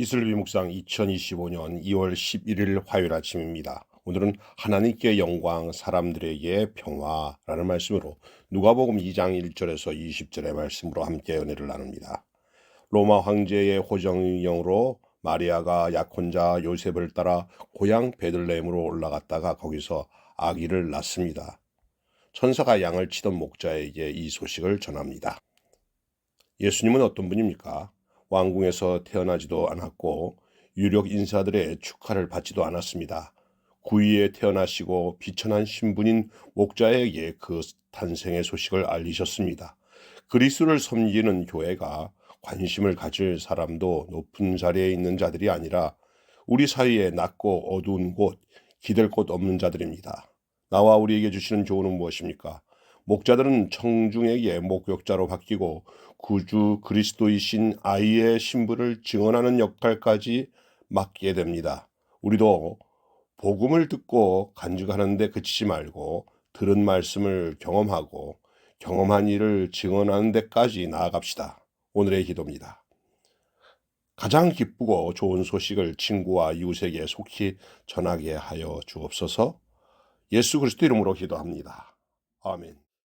이슬비 묵상 2025년 2월 11일 화요일 아침입니다. 오늘은 하나님께 영광, 사람들에게 평화라는 말씀으로 누가복음 2장 1절에서 20절의 말씀으로 함께 은혜를 나눕니다. 로마 황제의 호정령으로 마리아가 약혼자 요셉을 따라 고향 베들레헴으로 올라갔다가 거기서 아기를 낳습니다. 천사가 양을 치던 목자에게 이 소식을 전합니다. 예수님은 어떤 분입니까? 왕궁에서 태어나지도 않았고 유력 인사들의 축하를 받지도 않았습니다. 구위에 태어나시고 비천한 신분인 목자에게 그 탄생의 소식을 알리셨습니다. 그리스도를 섬기는 교회가 관심을 가질 사람도 높은 자리에 있는 자들이 아니라 우리 사이에 낮고 어두운 곳, 기댈 곳 없는 자들입니다. 나와 우리에게 주시는 조언은 무엇입니까? 목자들은 청중에게 목격자로 바뀌고 구주 그리스도이신 아이의 신부를 증언하는 역할까지 맡게 됩니다. 우리도 복음을 듣고 간증하는데 그치지 말고 들은 말씀을 경험하고 경험한 일을 증언하는 데까지 나아갑시다. 오늘의 기도입니다. 가장 기쁘고 좋은 소식을 친구와 이웃에게 속히 전하게 하여 주옵소서 예수 그리스도 이름으로 기도합니다. 아멘.